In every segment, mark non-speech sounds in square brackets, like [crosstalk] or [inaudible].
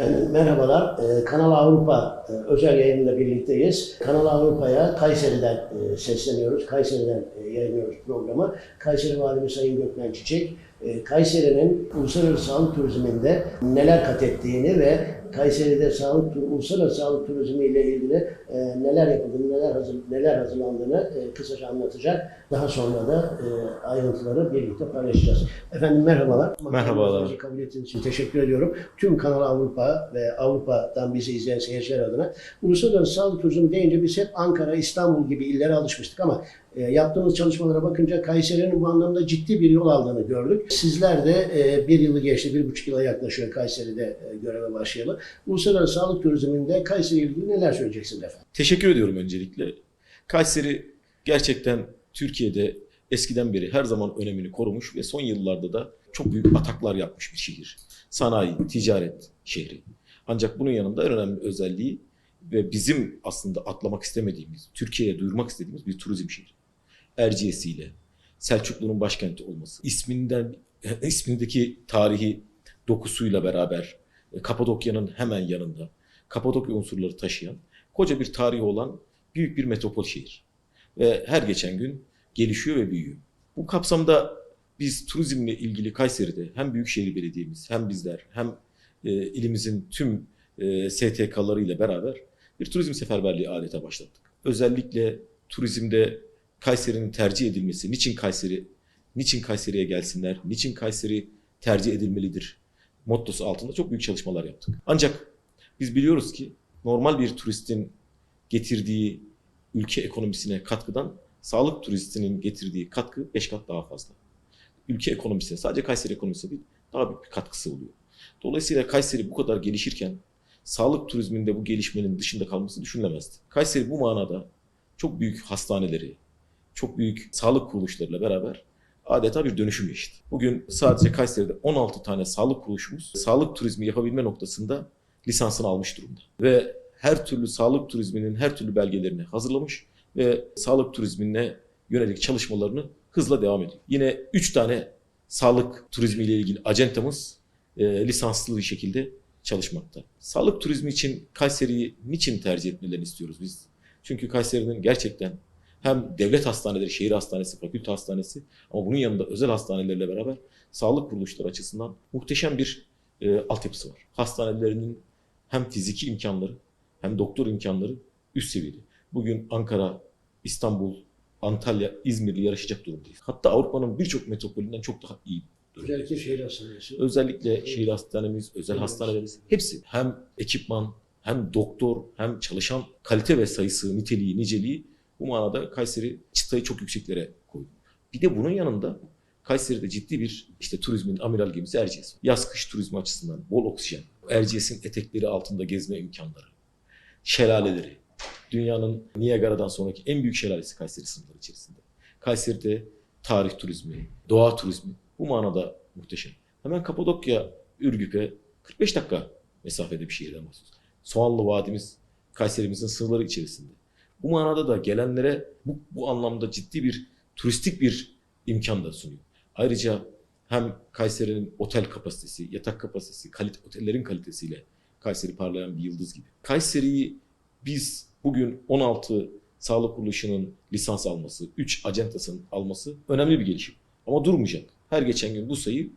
Efendim merhabalar. Ee, Kanal Avrupa e, özel yayınıyla birlikteyiz. Kanal Avrupa'ya Kayseri'den e, sesleniyoruz. Kayseri'den e, yayınlıyoruz programı. Kayseri Valimiz Sayın Gökmen Çiçek, e, Kayseri'nin uluslararası turizminde neler kat ettiğini ve Kayseri'de sağlık uluslararası sağlık turizmi ile ilgili e, neler yapıldığını, neler hazır, neler hazırlandığını e, kısaca anlatacak. Daha sonra da e, ayrıntıları birlikte paylaşacağız. Efendim merhabalar. Merhabalar. Kabul ettiğiniz için teşekkür ediyorum. Tüm Kanal Avrupa ve Avrupa'dan bizi izleyen seyirciler adına. Uluslararası sağlık turizmi deyince biz hep Ankara, İstanbul gibi illere alışmıştık ama e, yaptığımız çalışmalara bakınca Kayseri'nin bu anlamda ciddi bir yol aldığını gördük. Sizler de e, bir yılı geçti, bir buçuk yıla yaklaşıyor Kayseri'de e, göreve başlayalı. Uluslararası sağlık turizminde Kayseri ilgili neler söyleyeceksiniz efendim? Teşekkür ediyorum öncelikle. Kayseri gerçekten Türkiye'de eskiden beri her zaman önemini korumuş ve son yıllarda da çok büyük ataklar yapmış bir şehir. Sanayi, ticaret şehri. Ancak bunun yanında en önemli özelliği ve bizim aslında atlamak istemediğimiz, Türkiye'ye duyurmak istediğimiz bir turizm şehri. Erciyes'iyle, Selçuklu'nun başkenti olması, isminden ismindeki tarihi dokusuyla beraber e, Kapadokya'nın hemen yanında Kapadokya unsurları taşıyan koca bir tarihi olan büyük bir metropol şehir. Ve her geçen gün gelişiyor ve büyüyor. Bu kapsamda biz turizmle ilgili Kayseri'de hem Büyükşehir Belediye'miz hem bizler hem e, ilimizin tüm e, STK'larıyla beraber bir turizm seferberliği adeta başlattık. Özellikle turizmde Kayseri'nin tercih edilmesi, niçin Kayseri, niçin Kayseri'ye gelsinler, niçin Kayseri tercih edilmelidir mottosu altında çok büyük çalışmalar yaptık. Ancak biz biliyoruz ki normal bir turistin getirdiği ülke ekonomisine katkıdan sağlık turistinin getirdiği katkı 5 kat daha fazla. Ülke ekonomisine sadece Kayseri ekonomisine değil daha büyük bir katkısı oluyor. Dolayısıyla Kayseri bu kadar gelişirken sağlık turizminde bu gelişmenin dışında kalması düşünülemezdi. Kayseri bu manada çok büyük hastaneleri, çok büyük sağlık kuruluşlarıyla beraber adeta bir dönüşüm yaşadı. Bugün sadece Kayseri'de 16 tane sağlık kuruluşumuz sağlık turizmi yapabilme noktasında lisansını almış durumda. Ve her türlü sağlık turizminin her türlü belgelerini hazırlamış ve sağlık turizmine yönelik çalışmalarını hızla devam ediyor. Yine 3 tane sağlık turizmi ile ilgili acentamız e, lisanslı bir şekilde çalışmakta. Sağlık turizmi için Kayseri'yi niçin tercih etmelerini istiyoruz biz? Çünkü Kayseri'nin gerçekten hem devlet hastaneleri, şehir hastanesi, fakülte hastanesi ama bunun yanında özel hastanelerle beraber sağlık kuruluşları açısından muhteşem bir e, altyapısı var. Hastanelerinin hem fiziki imkanları hem doktor imkanları üst seviyede. Bugün Ankara, İstanbul, Antalya, İzmir'le yarışacak durumdayız. Hatta Avrupa'nın birçok metropolünden çok daha iyi durumdayız. Özellikle şehir hastanesi. Özellikle şehir hastanemiz, özel Evet. hastanelerimiz hepsi hem ekipman hem doktor hem çalışan kalite ve sayısı, niteliği, niceliği bu manada Kayseri çıtayı çok yükseklere koydu. Bir de bunun yanında Kayseri'de ciddi bir işte turizmin amiral gemisi Erciyes. Yaz kış turizmi açısından bol oksijen, Erciyes'in etekleri altında gezme imkanları, şelaleleri, dünyanın Niagara'dan sonraki en büyük şelalesi Kayseri sınırları içerisinde. Kayseri'de tarih turizmi, doğa turizmi bu manada muhteşem. Hemen Kapadokya, Ürgüp'e 45 dakika mesafede bir şehirden bahsediyoruz. Soğanlı Vadimiz Kayserimizin sınırları içerisinde. Bu manada da gelenlere bu, bu anlamda ciddi bir turistik bir imkan da sunuyor. Ayrıca hem Kayseri'nin otel kapasitesi, yatak kapasitesi, kalite, otellerin kalitesiyle Kayseri parlayan bir yıldız gibi. Kayseri'yi biz bugün 16 sağlık kuruluşunun lisans alması, 3 acentasının alması önemli bir gelişim. Ama durmayacak. Her geçen gün bu sayı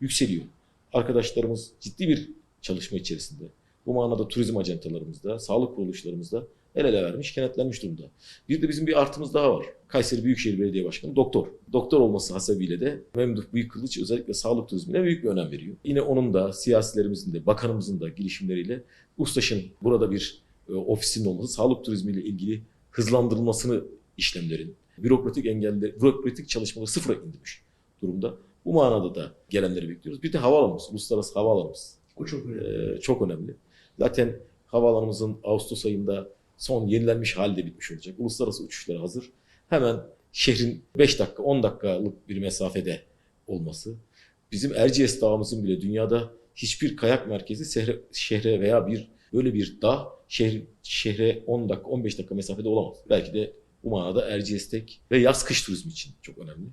yükseliyor. Arkadaşlarımız ciddi bir çalışma içerisinde. Bu manada turizm acentalarımızda, sağlık kuruluşlarımızda el ele vermiş, kenetlenmiş durumda. Bir de bizim bir artımız daha var. Kayseri Büyükşehir Belediye Başkanı doktor. Doktor olması hasebiyle de Memduh Büyükkılıç özellikle sağlık turizmine büyük bir önem veriyor. Yine onun da siyasilerimizin de bakanımızın da girişimleriyle Ustaş'ın burada bir e, ofisinin olması sağlık turizmiyle ilgili hızlandırılmasını işlemlerin, bürokratik engeller, bürokratik çalışmaları sıfıra indirmiş durumda. Bu manada da gelenleri bekliyoruz. Bir de havaalanımız, uluslararası havaalanımız Bu çok önemli. e, çok önemli. Zaten havaalanımızın Ağustos ayında son yenilenmiş halde bitmiş olacak. Uluslararası uçuşlara hazır. Hemen şehrin 5 dakika 10 dakikalık bir mesafede olması. Bizim Erciyes Dağımızın bile dünyada hiçbir kayak merkezi şehre, şehre veya bir böyle bir dağ şehir, şehre 10 dakika 15 dakika mesafede olamaz. Belki de bu manada Erciyes tek ve yaz kış turizmi için çok önemli.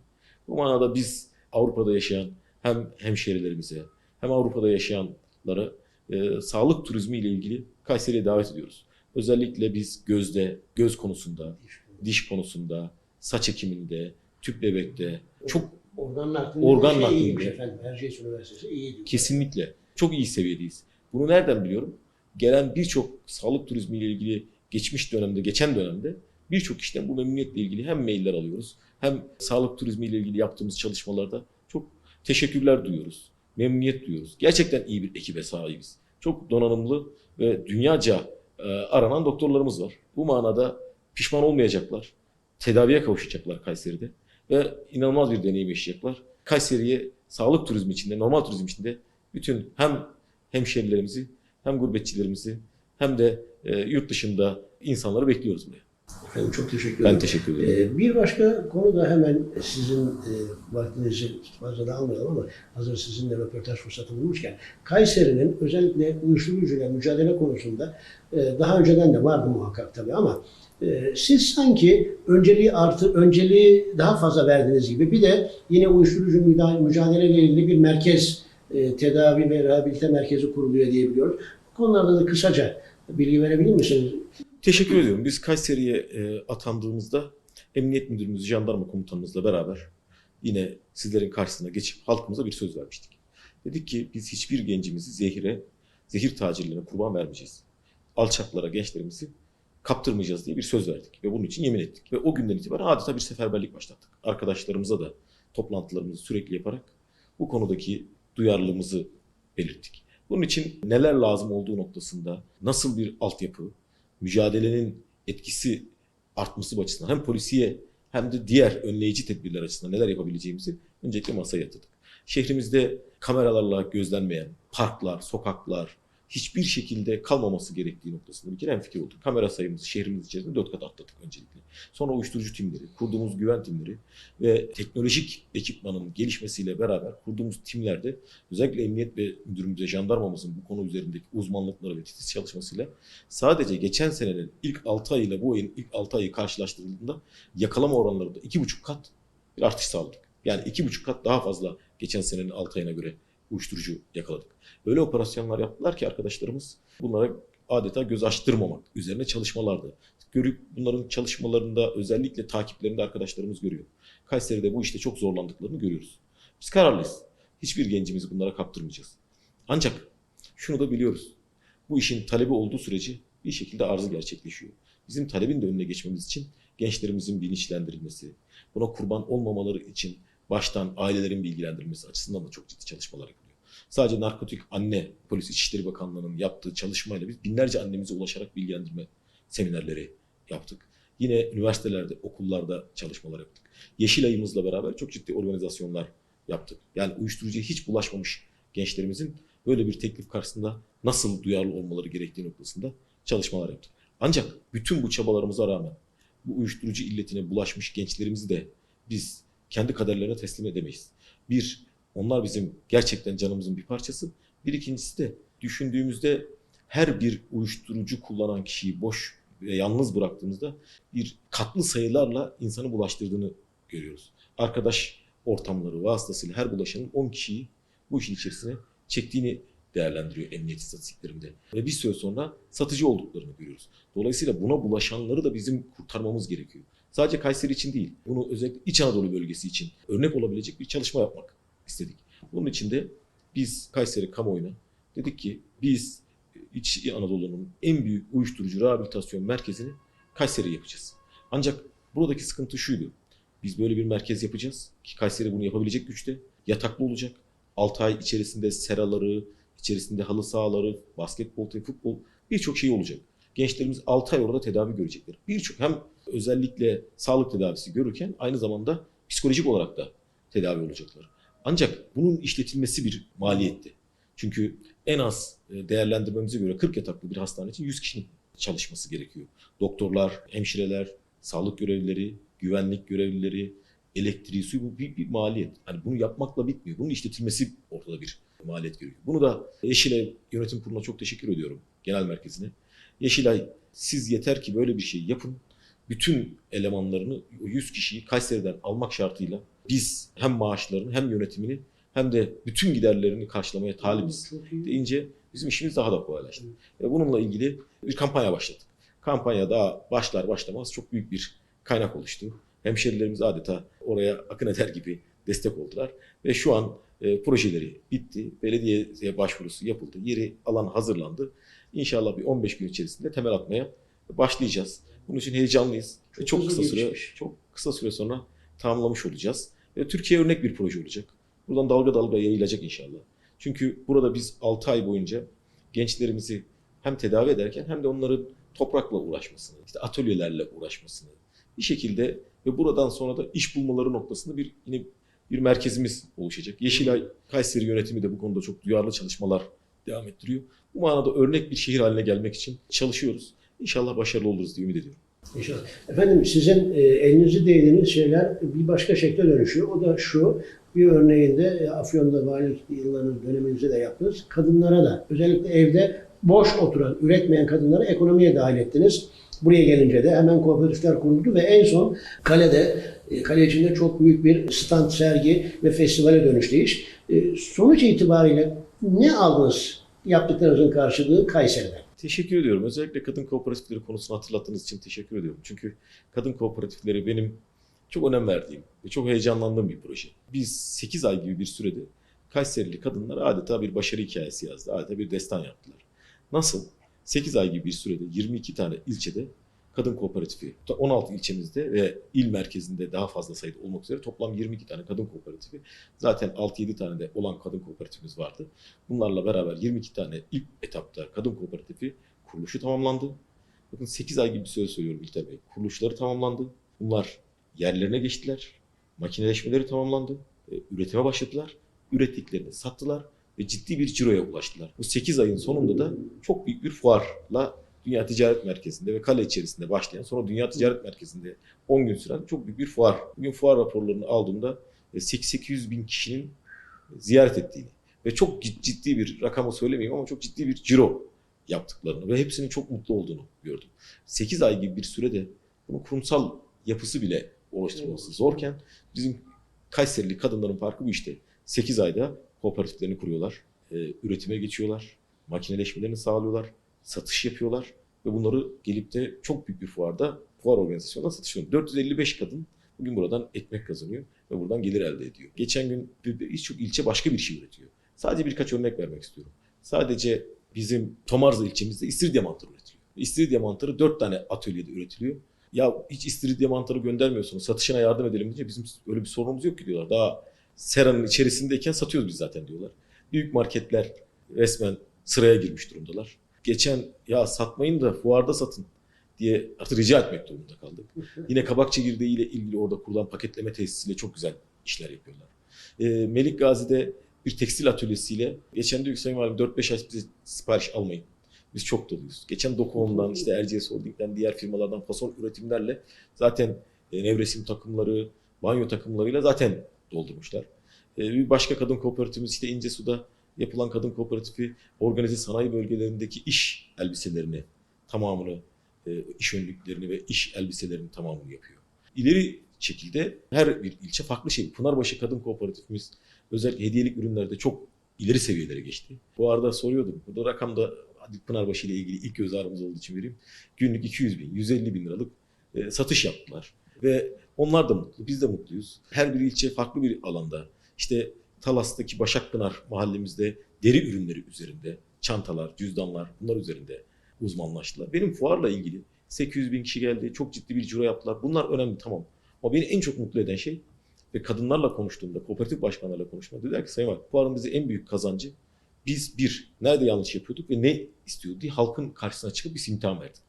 Bu manada biz Avrupa'da yaşayan hem hemşerilerimize hem Avrupa'da yaşayanlara e, sağlık turizmi ile ilgili Kayseri'ye davet ediyoruz. Özellikle biz gözde, göz konusunda, diş konusunda, saç ekiminde, tüp bebekte çok Organ naklinde Organ şey naklinde. efendim. Erciyes Üniversitesi iyi diyor. kesinlikle çok iyi seviyedeyiz. Bunu nereden biliyorum? Gelen birçok sağlık turizmi ile ilgili geçmiş dönemde, geçen dönemde birçok kişiden bu memnuniyetle ilgili hem mailler alıyoruz hem sağlık turizmi ile ilgili yaptığımız çalışmalarda çok teşekkürler duyuyoruz. Memnuniyet duyuyoruz. Gerçekten iyi bir ekibe sahibiz. Çok donanımlı ve dünyaca e, aranan doktorlarımız var. Bu manada pişman olmayacaklar. Tedaviye kavuşacaklar Kayseri'de ve inanılmaz bir deneyim yaşayacaklar. Kayseri'ye sağlık turizmi içinde, normal turizm içinde bütün hem hemşerilerimizi hem gurbetçilerimizi hem de e, yurt dışında insanları bekliyoruz buraya. Efendim çok teşekkür ederim. Ben teşekkür ederim. Ee, bir başka konu da hemen sizin e, vaktinizi fazla da almayalım ama hazır sizinle röportaj fırsatı bulmuşken Kayseri'nin özellikle uyuşturucuyla mücadele konusunda e, daha önceden de vardı muhakkak tabii ama e, siz sanki önceliği artı önceliği daha fazla verdiğiniz gibi bir de yine uyuşturucu mücadeleyle ilgili bir merkez e, tedavi ve rehabilite merkezi kuruluyor diyebiliyoruz. Bu konularda da kısaca bilgi verebilir misiniz? Teşekkür ediyorum. Biz Kayseri'ye e, atandığımızda Emniyet Müdürümüz, Jandarma Komutanımızla beraber yine sizlerin karşısına geçip halkımıza bir söz vermiştik. Dedik ki biz hiçbir gencimizi zehire, zehir tacirlerine kurban vermeyeceğiz. Alçaklara gençlerimizi kaptırmayacağız diye bir söz verdik ve bunun için yemin ettik. Ve o günden itibaren adeta bir seferberlik başlattık. Arkadaşlarımıza da toplantılarımızı sürekli yaparak bu konudaki duyarlılığımızı belirttik. Bunun için neler lazım olduğu noktasında nasıl bir altyapı, mücadelenin etkisi artması açısından hem polisiye hem de diğer önleyici tedbirler açısından neler yapabileceğimizi öncelikle masaya yatırdık. Şehrimizde kameralarla gözlenmeyen parklar, sokaklar hiçbir şekilde kalmaması gerektiği noktasında bir kere hemfikir olduk. Kamera sayımızı şehrimiz içerisinde dört kat atladık öncelikle. Sonra uyuşturucu timleri, kurduğumuz güven timleri ve teknolojik ekipmanın gelişmesiyle beraber kurduğumuz timlerde özellikle emniyet ve müdürümüz ve jandarmamızın bu konu üzerindeki uzmanlıkları ve titiz çalışmasıyla sadece geçen senenin ilk 6 ayıyla bu ayın ilk 6 ayı karşılaştırıldığında yakalama oranlarında 2,5 kat bir artış sağladık. Yani 2,5 kat daha fazla geçen senenin 6 ayına göre uyuşturucu yakaladık. Böyle operasyonlar yaptılar ki arkadaşlarımız bunlara adeta göz açtırmamak üzerine çalışmalardı. Görüp bunların çalışmalarında özellikle takiplerinde arkadaşlarımız görüyor. Kayseri'de bu işte çok zorlandıklarını görüyoruz. Biz kararlıyız. Hiçbir gencimizi bunlara kaptırmayacağız. Ancak şunu da biliyoruz. Bu işin talebi olduğu sürece bir şekilde arzı gerçekleşiyor. Bizim talebin de önüne geçmemiz için gençlerimizin bilinçlendirilmesi, buna kurban olmamaları için baştan ailelerin bilgilendirilmesi açısından da çok ciddi çalışmalar yapılıyor. Sadece narkotik anne polis İçişleri Bakanlığı'nın yaptığı çalışmayla biz binlerce annemize ulaşarak bilgilendirme seminerleri yaptık. Yine üniversitelerde, okullarda çalışmalar yaptık. Yeşil Ayımızla beraber çok ciddi organizasyonlar yaptık. Yani uyuşturucuya hiç bulaşmamış gençlerimizin böyle bir teklif karşısında nasıl duyarlı olmaları gerektiği noktasında çalışmalar yaptık. Ancak bütün bu çabalarımıza rağmen bu uyuşturucu illetine bulaşmış gençlerimizi de biz kendi kaderlerine teslim edemeyiz. Bir, onlar bizim gerçekten canımızın bir parçası. Bir ikincisi de düşündüğümüzde her bir uyuşturucu kullanan kişiyi boş ve yalnız bıraktığımızda bir katlı sayılarla insanı bulaştırdığını görüyoruz. Arkadaş ortamları vasıtasıyla her bulaşanın 10 kişiyi bu işin içerisine çektiğini değerlendiriyor emniyet istatistiklerinde. Ve bir süre sonra satıcı olduklarını görüyoruz. Dolayısıyla buna bulaşanları da bizim kurtarmamız gerekiyor. Sadece Kayseri için değil, bunu özellikle İç Anadolu bölgesi için örnek olabilecek bir çalışma yapmak istedik. Bunun için de biz Kayseri kamuoyuna dedik ki biz İç Anadolu'nun en büyük uyuşturucu rehabilitasyon merkezini Kayseri yapacağız. Ancak buradaki sıkıntı şuydu. Biz böyle bir merkez yapacağız ki Kayseri bunu yapabilecek güçte. Yataklı olacak. 6 ay içerisinde seraları, içerisinde halı sahaları, basketbol, futbol birçok şey olacak. Gençlerimiz 6 ay orada tedavi görecekler. Birçok hem özellikle sağlık tedavisi görürken aynı zamanda psikolojik olarak da tedavi olacaklar. Ancak bunun işletilmesi bir maliyetti. Çünkü en az e, değerlendirmemize göre 40 yataklı bir hastane için 100 kişinin çalışması gerekiyor. Doktorlar, hemşireler, sağlık görevlileri, güvenlik görevlileri, elektriği, suyu bu bir, bir maliyet. Hani bunu yapmakla bitmiyor. Bunun işletilmesi ortada bir maliyet görüyor. Bunu da Yeşilay Yönetim Kurulu'na çok teşekkür ediyorum. Genel merkezine. Yeşilay siz yeter ki böyle bir şey yapın. Bütün elemanlarını, o 100 kişiyi Kayseri'den almak şartıyla biz hem maaşlarını hem yönetimini hem de bütün giderlerini karşılamaya talibiz deyince bizim işimiz daha da kolaylaştı. Ve bununla ilgili bir kampanya başladık. Kampanya daha başlar başlamaz çok büyük bir kaynak oluştu. Hemşerilerimiz adeta oraya akın eder gibi destek oldular. Ve şu an e, projeleri bitti. Belediyeye başvurusu yapıldı. Yeri alan hazırlandı. İnşallah bir 15 gün içerisinde temel atmaya başlayacağız. Bunun için heyecanlıyız. Çok hızlı kısa süre gelişmiş. çok kısa süre sonra tamamlamış olacağız. Ve Türkiye örnek bir proje olacak. Buradan dalga dalga yayılacak inşallah. Çünkü burada biz 6 ay boyunca gençlerimizi hem tedavi ederken hem de onların toprakla uğraşmasını, işte atölyelerle uğraşmasını bir şekilde ve buradan sonra da iş bulmaları noktasında bir yine bir merkezimiz oluşacak. Yeşilay Kayseri yönetimi de bu konuda çok duyarlı çalışmalar devam ettiriyor. Bu manada örnek bir şehir haline gelmek için çalışıyoruz. İnşallah başarılı oluruz diye ümit ediyorum. İnşallah. Efendim sizin e, elinizi değdiğiniz şeyler bir başka şekle dönüşüyor. O da şu, bir örneğinde e, Afyon'da valilik yıllarınız döneminizde de yaptınız. Kadınlara da özellikle evde boş oturan, üretmeyen kadınları ekonomiye dahil ettiniz. Buraya gelince de hemen kooperatifler kuruldu ve en son kalede, e, kale içinde çok büyük bir stand, sergi ve festivale dönüştü iş. E, Sonuç itibariyle ne aldınız yaptıklarınızın karşılığı Kayseri'den? Teşekkür ediyorum. Özellikle kadın kooperatifleri konusunu hatırlattığınız için teşekkür ediyorum. Çünkü kadın kooperatifleri benim çok önem verdiğim ve çok heyecanlandığım bir proje. Biz 8 ay gibi bir sürede Kayserili kadınlara adeta bir başarı hikayesi yazdı. Adeta bir destan yaptılar. Nasıl? 8 ay gibi bir sürede 22 tane ilçede kadın kooperatifi, 16 ilçemizde ve il merkezinde daha fazla sayıda olmak üzere toplam 22 tane kadın kooperatifi. Zaten 6-7 tane de olan kadın kooperatifimiz vardı. Bunlarla beraber 22 tane ilk etapta kadın kooperatifi kuruluşu tamamlandı. Bakın 8 ay gibi bir süre söylüyorum İlter Bey. Kuruluşları tamamlandı. Bunlar yerlerine geçtiler. Makineleşmeleri tamamlandı. E, üretime başladılar. Ürettiklerini sattılar ve ciddi bir ciroya ulaştılar. Bu 8 ayın sonunda da çok büyük bir fuarla Dünya Ticaret Merkezi'nde ve kale içerisinde başlayan sonra Dünya Ticaret Merkezi'nde 10 gün süren çok büyük bir fuar. Bugün fuar raporlarını aldığımda e, 800 bin kişinin ziyaret ettiğini ve çok cid- ciddi bir rakamı söylemeyeyim ama çok ciddi bir ciro yaptıklarını ve hepsinin çok mutlu olduğunu gördüm. 8 ay gibi bir sürede bunun kurumsal yapısı bile oluşturması zorken bizim Kayserili kadınların farkı bu işte. 8 ayda kooperatiflerini kuruyorlar, e, üretime geçiyorlar, makineleşmelerini sağlıyorlar, satış yapıyorlar ve bunları gelip de çok büyük bir fuarda, fuar organizasyonunda satış yapıyor. 455 kadın bugün buradan ekmek kazanıyor ve buradan gelir elde ediyor. Geçen gün bir- bir- birçok ilçe başka bir şey üretiyor. Sadece birkaç örnek vermek istiyorum. Sadece bizim Tomarza ilçemizde istiridye mantarı üretiliyor. İstiridye mantarı 4 tane atölyede üretiliyor. Ya hiç istiridye mantarı göndermiyorsunuz, satışına yardım edelim deyince bizim öyle bir sorunumuz yok ki diyorlar. Daha seranın içerisindeyken satıyoruz biz zaten diyorlar. Büyük marketler resmen sıraya girmiş durumdalar. Geçen ya satmayın da fuarda satın diye artık rica etmek durumunda kaldık. Yine kabak çekirdeği ile ilgili orada kurulan paketleme tesisiyle çok güzel işler yapıyorlar. Ee, Melik Gazi'de bir tekstil atölyesiyle geçen diyor ki Sayın Valim 4-5 ay bize sipariş almayın. Biz çok doluyuz. Geçen Dokuhom'dan işte Erciyes Holding'den diğer firmalardan fason üretimlerle zaten e, nevresim takımları, banyo takımlarıyla zaten doldurmuşlar. E, bir başka kadın kooperatifimiz işte İncesu'da yapılan kadın kooperatifi organize sanayi bölgelerindeki iş elbiselerini tamamını, e, iş önlüklerini ve iş elbiselerini tamamını yapıyor. İleri şekilde her bir ilçe farklı şey. Pınarbaşı Kadın Kooperatifimiz özellikle hediyelik ürünlerde çok ileri seviyelere geçti. Bu arada soruyordum. Burada rakamda Pınarbaşı ile ilgili ilk göz ağrımız olduğu için vereyim. Günlük 200 bin, 150 bin liralık e, satış yaptılar. Ve onlar da mutlu, biz de mutluyuz. Her bir ilçe farklı bir alanda. İşte Talas'taki Başakpınar mahallemizde deri ürünleri üzerinde, çantalar, cüzdanlar bunlar üzerinde uzmanlaştılar. Benim fuarla ilgili 800 bin kişi geldi, çok ciddi bir ciro yaptılar. Bunlar önemli tamam. Ama beni en çok mutlu eden şey ve kadınlarla konuştuğumda, kooperatif başkanlarıyla konuştuğumda dediler ki Sayın Valim, fuarın bize en büyük kazancı biz bir, nerede yanlış yapıyorduk ve ne istiyorduk diye halkın karşısına çıkıp biz imtihan verdik.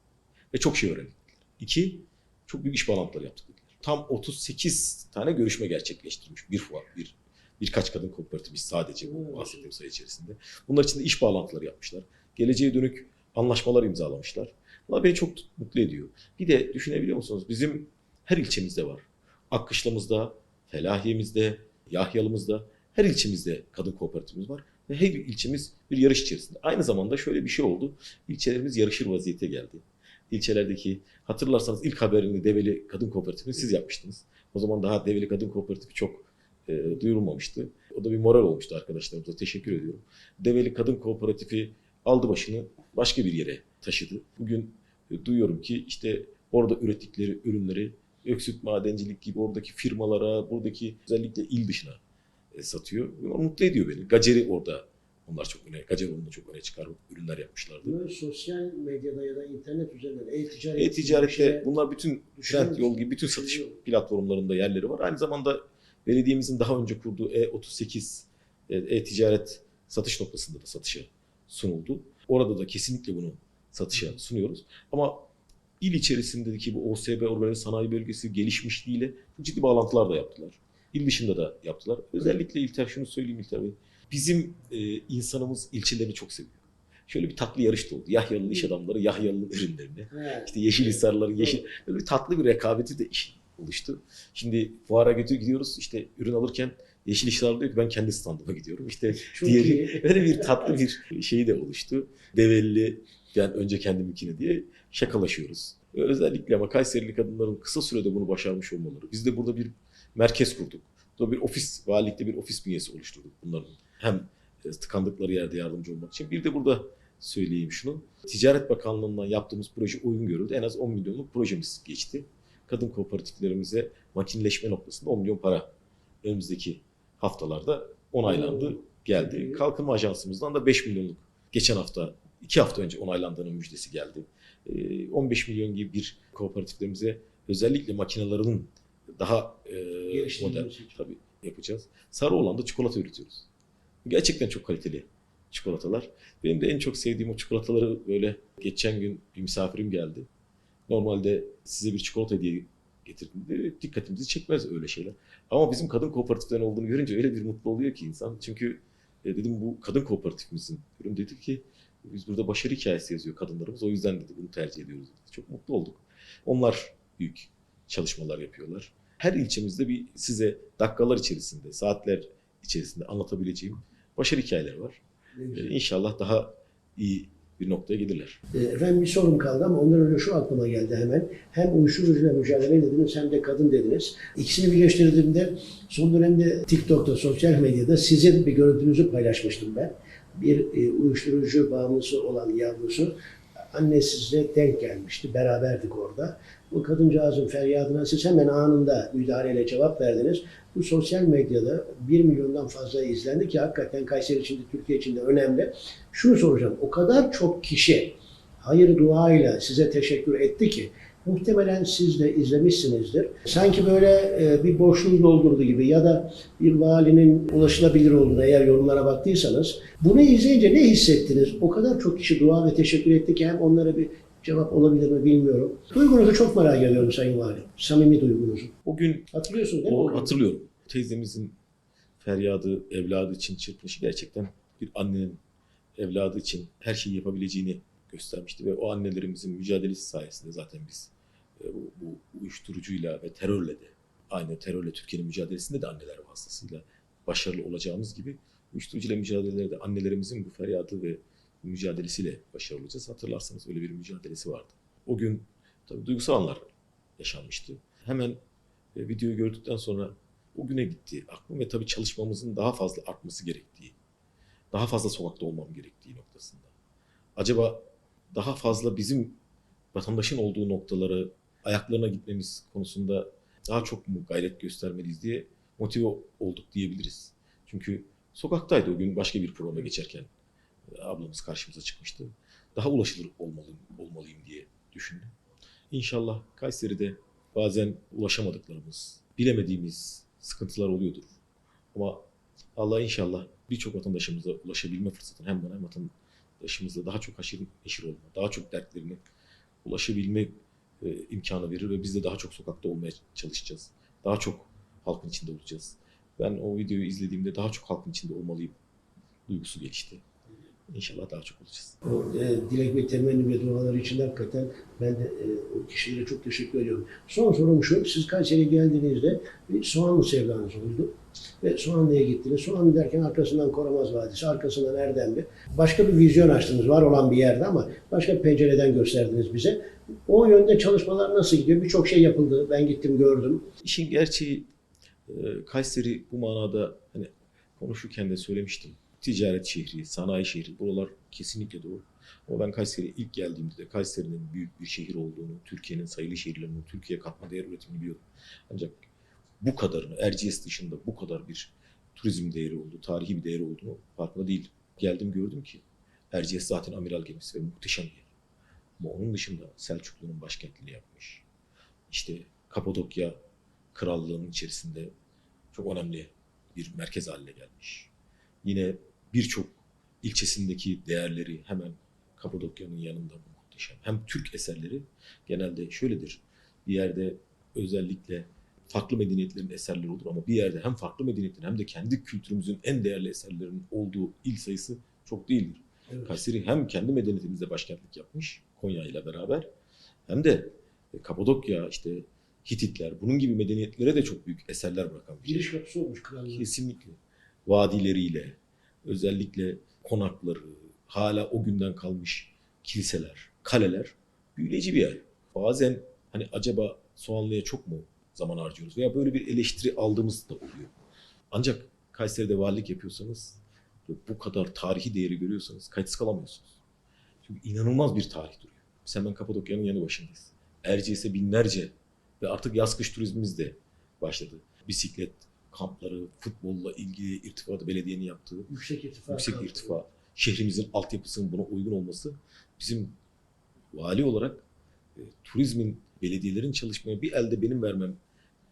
Ve çok şey öğrendik. İki, çok büyük iş bağlantıları yaptık. Tam 38 tane görüşme gerçekleştirmiş bir fuar, bir birkaç kadın kooperatifi sadece bu bahsettiğim sayı içerisinde. Bunlar için de iş bağlantıları yapmışlar. Geleceğe dönük anlaşmalar imzalamışlar. Bunlar beni çok mutlu ediyor. Bir de düşünebiliyor musunuz? Bizim her ilçemizde var. Akkışlamızda, Felahiye'mizde, Yahyalımızda, her ilçemizde kadın kooperatifimiz var. Ve her ilçemiz bir yarış içerisinde. Aynı zamanda şöyle bir şey oldu. İlçelerimiz yarışır vaziyete geldi. İlçelerdeki hatırlarsanız ilk haberini Develi Kadın Kooperatifini siz yapmıştınız. O zaman daha Develi Kadın Kooperatifi çok e, duyurulmamıştı. O da bir moral olmuştu arkadaşlarımıza. Teşekkür ediyorum. Develi Kadın Kooperatifi aldı başını başka bir yere taşıdı. Bugün e, duyuyorum ki işte orada ürettikleri ürünleri Öksüt Madencilik gibi oradaki firmalara, buradaki özellikle il dışına e, satıyor. O mutlu ediyor beni. Gaceri orada onlar çok öne, Gaceroğlu'nda çok öne çıkar ürünler yapmışlardı. Böyle sosyal medyada ya da internet üzerinden e-ticaret E-ticarette bunlar bütün trend yol gibi bütün satış platformlarında yerleri var. Aynı zamanda belediyemizin daha önce kurduğu E38 e, e-ticaret satış noktasında da satışa sunuldu. Orada da kesinlikle bunu satışa sunuyoruz. Ama il içerisindeki bu OSB organize sanayi bölgesi gelişmişliğiyle çok ciddi bağlantılar da yaptılar. İl dışında da yaptılar. Özellikle İlter şunu söyleyeyim İlter Bey. Bizim e, insanımız ilçelerini çok seviyor. Şöyle bir tatlı yarış da oldu. Yahyalı'nın iş adamları Yahyalı'nın ürünlerini. İşte Yeşilhisarların yeşil böyle bir tatlı bir rekabeti de işin oluştu. Şimdi fuara gidiyoruz işte ürün alırken Yeşilhisar diyor ki ben kendi standıma gidiyorum. İşte Çok [laughs] diğeri iyi. [laughs] böyle bir tatlı bir şey de oluştu. Develi ben önce kendiminkini diye şakalaşıyoruz. Özellikle ama Kayserili kadınların kısa sürede bunu başarmış olmaları. Biz de burada bir merkez kurduk. Burada bir ofis, valilikte bir ofis bünyesi oluşturduk bunların. Hem e, tıkandıkları yerde yardımcı olmak için. Bir de burada söyleyeyim şunu. Ticaret Bakanlığı'ndan yaptığımız proje uygun görüldü. En az 10 milyonluk projemiz geçti. Kadın kooperatiflerimize makineleşme noktasında 10 milyon para önümüzdeki haftalarda onaylandı, geldi. Kalkınma Ajansımızdan da 5 milyonluk geçen hafta, 2 hafta önce onaylandığının müjdesi geldi. Ee, 15 milyon gibi bir kooperatiflerimize özellikle makinelerinin daha e, için. tabii yapacağız. Sarıoğlan'da çikolata üretiyoruz. Gerçekten çok kaliteli çikolatalar. Benim de en çok sevdiğim o çikolataları böyle geçen gün bir misafirim geldi. Normalde size bir çikolata hediye getirdim de dikkatimizi çekmez öyle şeyler. Ama bizim kadın kooperatiflerin olduğunu görünce öyle bir mutlu oluyor ki insan. Çünkü e, dedim bu kadın kooperatifimizin ürün dedi ki biz burada başarı hikayesi yazıyor kadınlarımız. O yüzden dedi bunu tercih ediyoruz. Dedi. Çok mutlu olduk. Onlar büyük çalışmalar yapıyorlar. Her ilçemizde bir size dakikalar içerisinde, saatler içerisinde anlatabileceğim başarı hikayeleri var. Ee. İnşallah daha iyi bir noktaya gelirler. Ee, Efendim bir sorum kaldı ama ondan önce şu aklıma geldi hemen. Hem uyuşturucuyla mücadele dediniz hem de kadın dediniz. İkisini birleştirdiğimde son dönemde TikTok'ta, sosyal medyada sizin bir görüntünüzü paylaşmıştım ben. Bir e, uyuşturucu bağımlısı olan yavrusu annesizle denk gelmişti. Beraberdik orada. Bu kadıncağızın feryadına siz hemen anında müdahaleyle cevap verdiniz. Bu sosyal medyada 1 milyondan fazla izlendi ki hakikaten Kayseri için de Türkiye için de önemli. Şunu soracağım. O kadar çok kişi hayır duayla size teşekkür etti ki muhtemelen siz de izlemişsinizdir. Sanki böyle e, bir boşluğu doldurdu gibi ya da bir valinin ulaşılabilir olduğuna eğer yorumlara baktıysanız bunu izleyince ne hissettiniz? O kadar çok kişi dua ve teşekkür etti ki hem onlara bir cevap olabilir mi bilmiyorum. Duygunuzu çok merak ediyorum Sayın Valim. Samimi duygunuzu. O gün Hatırlıyorsunuz değil mi? o hatırlıyorum. Teyzemizin feryadı, evladı için çırpınışı gerçekten bir annenin evladı için her şeyi yapabileceğini göstermişti ve o annelerimizin mücadelesi sayesinde zaten biz e, bu, bu uyuşturucuyla ve terörle de aynı terörle Türkiye'nin mücadelesinde de anneler vasıtasıyla başarılı olacağımız gibi uyuşturucuyla mücadelelerde de annelerimizin bu feryadı ve mücadelesiyle başarılı olacağız. Hatırlarsanız öyle bir mücadelesi vardı. O gün tabii duygusal anlar yaşanmıştı. Hemen e, videoyu gördükten sonra o güne gitti aklım ve tabii çalışmamızın daha fazla artması gerektiği, daha fazla sokakta olmam gerektiği noktasında. Acaba daha fazla bizim vatandaşın olduğu noktaları ayaklarına gitmemiz konusunda daha çok mu gayret göstermeliyiz diye motive olduk diyebiliriz. Çünkü sokaktaydı o gün başka bir programa geçerken ablamız karşımıza çıkmıştı. Daha ulaşılır olmalıyım, olmalıyım diye düşündüm. İnşallah Kayseri'de bazen ulaşamadıklarımız, bilemediğimiz sıkıntılar oluyordur. Ama Allah inşallah birçok vatandaşımıza ulaşabilme fırsatını hem bana hem vatandaşımızla daha çok haşir neşir olma, daha çok dertlerini ulaşabilme e, imkanı verir ve biz de daha çok sokakta olmaya çalışacağız. Daha çok halkın içinde olacağız. Ben o videoyu izlediğimde daha çok halkın içinde olmalıyım duygusu gelişti. İnşallah daha çok olacağız. O e, dilek ve temenni ve dualar için hakikaten ben de e, o kişilere çok teşekkür ediyorum. Son sorum şu, siz Kayseri'ye geldiğinizde bir Soğanlı sevdanız oldu. Ve Soğanlı'ya gittiniz. Soğanlı derken arkasından Koramaz Vadisi, arkasından Erdemli. Başka bir vizyon açtınız, var olan bir yerde ama başka bir pencereden gösterdiniz bize. O yönde çalışmalar nasıl gidiyor? Birçok şey yapıldı. Ben gittim gördüm. İşin gerçeği e, Kayseri bu manada hani konuşurken de söylemiştim. Ticaret şehri, sanayi şehri. Buralar kesinlikle doğru. Ama ben Kayseri'ye ilk geldiğimde de Kayseri'nin büyük bir şehir olduğunu, Türkiye'nin sayılı şehirlerinin Türkiye katma değer üretimini biliyordum. Ancak bu kadarını, Erciyes dışında bu kadar bir turizm değeri olduğu, tarihi bir değeri olduğunu farkında değil. Geldim gördüm ki Erciyes zaten amiral gemisi ve muhteşem bir yer. Ama onun dışında Selçuklu'nun başkentliğini yapmış. İşte Kapadokya krallığının içerisinde çok önemli bir merkez haline gelmiş. Yine birçok ilçesindeki değerleri hemen Kapadokya'nın yanında muhteşem. Hem Türk eserleri genelde şöyledir. Bir yerde özellikle farklı medeniyetlerin eserleri olur ama bir yerde hem farklı medeniyetlerin hem de kendi kültürümüzün en değerli eserlerinin olduğu il sayısı çok değildir. Evet. Kayseri hem kendi medeniyetimizde başkentlik yapmış Konya ile beraber hem de e, Kapadokya işte Hititler bunun gibi medeniyetlere de çok büyük eserler bırakan bir Giriş yer. kapısı olmuş krallığın. Kesinlikle. Vadileriyle özellikle konakları, hala o günden kalmış kiliseler, kaleler büyüleyici bir yer. Bazen hani acaba Soğanlı'ya çok mu zaman harcıyoruz veya böyle bir eleştiri aldığımız da oluyor. Ancak Kayseri'de valilik yapıyorsanız ve bu kadar tarihi değeri görüyorsanız kayıtsız kalamıyorsunuz. Çünkü inanılmaz bir tarih duruyor. Biz hemen Kapadokya'nın yanı başındayız. Erciyes'e binlerce ve artık yaz kış turizmimiz de başladı. Bisiklet kampları, futbolla ilgili irtifatı belediyenin yaptığı Yüksek irtifa. yüksek kalktı. irtifa, şehrimizin altyapısının buna uygun olması bizim vali olarak e, turizmin, belediyelerin çalışmaya bir elde benim vermem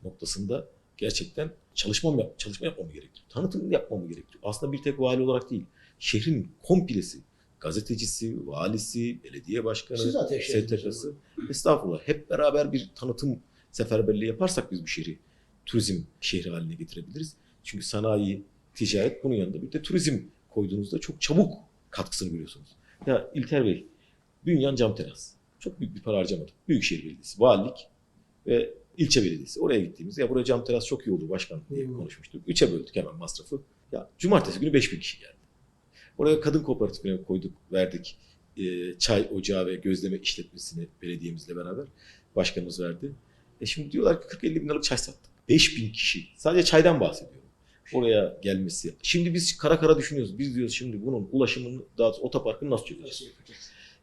noktasında gerçekten çalışmam yap, çalışma yapmamı gerektiriyor. Tanıtım yapmamı gerektiriyor. Aslında bir tek vali olarak değil, şehrin komplesi, gazetecisi, valisi, belediye başkanı. STK'sı, estağfurullah hep beraber bir tanıtım seferberliği yaparsak biz bu şehri turizm şehri haline getirebiliriz. Çünkü sanayi, ticaret bunun yanında bir de turizm koyduğunuzda çok çabuk katkısını görüyorsunuz. Ya İlter Bey, Bünyan Cam Teras. Çok büyük bir para harcamadık. Büyükşehir Belediyesi, Valilik ve ilçe belediyesi. Oraya gittiğimiz ya buraya cam teras çok iyi olur başkan diye Hmm. konuşmuştuk. Üçe böldük hemen masrafı. Ya cumartesi günü 5000 kişi geldi. Oraya kadın kooperatifine koyduk, verdik. Ee, çay ocağı ve gözleme işletmesini belediyemizle beraber başkanımız verdi. E şimdi diyorlar ki 40-50 bin liralık çay sattık. 5000 kişi. Sadece çaydan bahsediyorum. Oraya gelmesi. Şimdi biz kara kara düşünüyoruz. Biz diyoruz şimdi bunun ulaşımını, daha otoparkını nasıl çözeceğiz?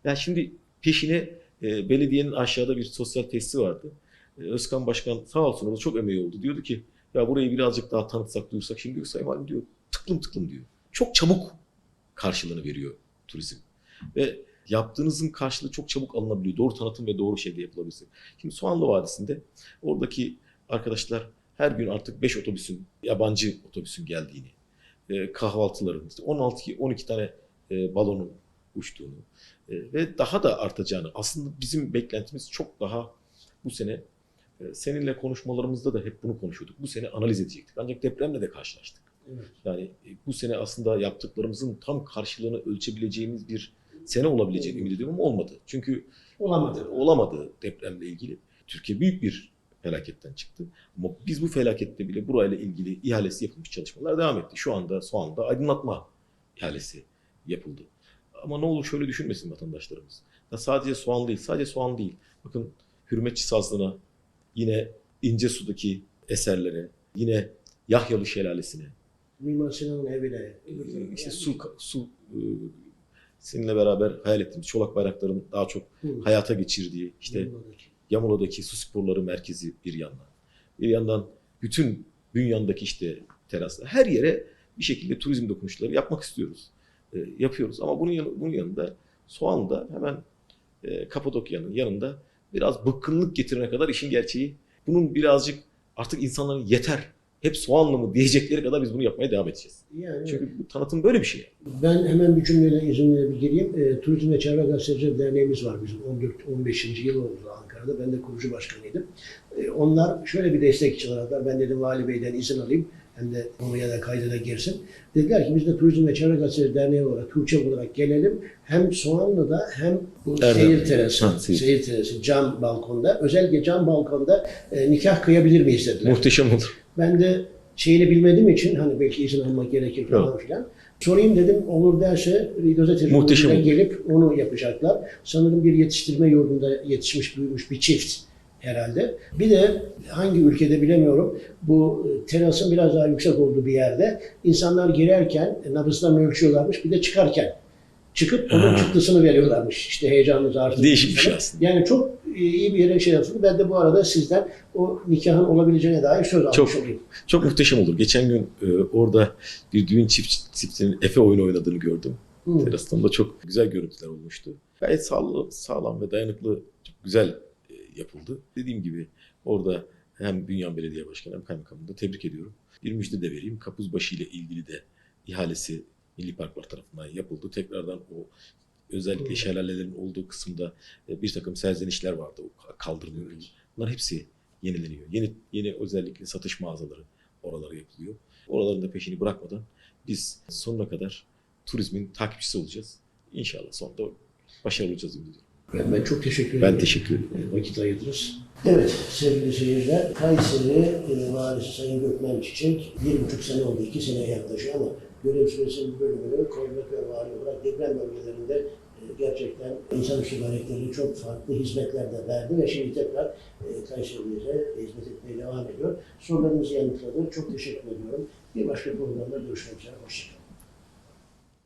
Ya şimdi peşine e, belediyenin aşağıda bir sosyal tesisi vardı. E, Özkan Başkan sağ olsun orada çok emeği oldu. Diyordu ki ya burayı birazcık daha tanıtsak duyursak. Şimdi diyor Sayın Valim diyor tıklım tıklım diyor. Çok çabuk karşılığını veriyor turizm. Ve yaptığınızın karşılığı çok çabuk alınabiliyor. Doğru tanıtım ve doğru şeyde yapılabilirse. Şimdi Soğanlı Vadisi'nde oradaki arkadaşlar her gün artık 5 otobüsün, yabancı otobüsün geldiğini, e, kahvaltıların, işte 16-12 tane e, balonun uçtuğunu, e, ve daha da artacağını aslında bizim beklentimiz çok daha bu sene e, seninle konuşmalarımızda da hep bunu konuşuyorduk. Bu sene analiz edecektik. Ancak depremle de karşılaştık. Evet. Yani e, bu sene aslında yaptıklarımızın tam karşılığını ölçebileceğimiz bir sene olabileceğini ümit ediyorum ama olmadı. Çünkü Olamadı. olamadı depremle ilgili. Türkiye büyük bir felaketten çıktı. Ama biz bu felakette bile burayla ilgili ihalesi yapılmış çalışmalar devam etti. Şu anda Soğan'da aydınlatma ihalesi yapıldı. Ama ne olur şöyle düşünmesin vatandaşlarımız. Ya sadece soğan değil, sadece soğan değil. Bakın Hürmetçi Sazlığı'na, yine İncesu'daki eserlere, yine Yahyalı Şelalesi'ne, Mimar Sinan'ın evine. e, işte su, su e, seninle beraber hayal ettiğimiz Çolak Bayraktar'ın daha çok Hı. hayata geçirdiği işte Yılmadaki. Yamula'daki su sporları merkezi bir yandan. Bir yandan bütün Bünyan'daki işte teraslar. Her yere bir şekilde turizm dokunuşları yapmak istiyoruz. E, yapıyoruz ama bunun, yanı, bunun yanında Soğan'da hemen e, Kapadokya'nın yanında biraz bıkkınlık getirene kadar işin gerçeği. Bunun birazcık artık insanların yeter. Hep soğanlı mı diyecekleri kadar biz bunu yapmaya devam edeceğiz. Yani Çünkü bu tanıtım böyle bir şey. Ben hemen bir cümleyle izinle bir gireyim. E, Turizm ve Çevre Gazetecileri Derneğimiz var bizim 14-15. yıl oldu Ankara'da. Ben de kurucu başkanıydım. E, onlar şöyle bir destek için aradılar. Ben dedim Vali Bey'den izin alayım. Hem de konuya da kayda da girsin. Dediler ki biz de Turizm ve Çevre Gazetecileri Derneği olarak, Tuğçe olarak gelelim. Hem Soğanlı'da hem bu Evet. seyir terası, Ha, seyir. seyir terası, cam balkonda, özellikle cam balkonda e, nikah kıyabilir miyiz dediler. Muhteşem olur. Ben de şeyini bilmediğim için hani belki izin almak gerekir falan filan. Sorayım dedim olur derse gazeteci Muhteşem gelip onu yapacaklar. Sanırım bir yetiştirme yurdunda yetişmiş büyümüş bir çift herhalde. Bir de hangi ülkede bilemiyorum bu terasın biraz daha yüksek olduğu bir yerde insanlar girerken nabızlarını ölçüyorlarmış bir de çıkarken çıkıp onun çıktısını veriyorlarmış. İşte heyecanınızı artırmak Değişik bir şey aslında. Yani çok e, iyi bir yere şey yapıldı. Ben de bu arada sizden o nikahın olabileceğine dair söz almış Çok. olayım. Çok muhteşem olur. Geçen gün e, orada bir düğün çift çiftinin Efe oyunu oynadığını gördüm. Hı. Terastan da çok güzel görüntüler olmuştu. Gayet sağlı, sağlam ve dayanıklı, çok güzel e, yapıldı. Dediğim gibi orada hem Bünyan Belediye Başkanı hem Kaymakamını da tebrik ediyorum. Bir müjde de vereyim. Kapuzbaşı ile ilgili de ihalesi Milli Parklar tarafından yapıldı. Tekrardan o özellikle Hı. şelalelerin olduğu kısımda e, bir takım serzenişler vardı. O kaldırılıyor. Bunlar hepsi yenileniyor. Yeni yeni özellikle satış mağazaları oralara yapılıyor. Oraların da peşini bırakmadan biz sonuna kadar turizmin takipçisi olacağız. İnşallah sonunda başarılı olacağız ümit ediyorum. Ben, ben çok teşekkür ederim. Ben teşekkür ederim. E, vakit ayırdınız. Evet sevgili seyirciler, Kayseri e, Valisi Sayın Gökmen Çiçek bir buçuk sene oldu, iki seneye yaklaşıyor ama görev süresinin bölümünü koordinatör vali olarak deprem bölgelerinde e, gerçekten insanüstü gayretleri çok farklı hizmetler de verdi ve şimdi tekrar e, Kayseri'mize hizmet etmeye devam ediyor. Sorularınızı yanıtladı. Çok teşekkür ediyorum. Bir başka programda görüşmek üzere. Hoşçakalın.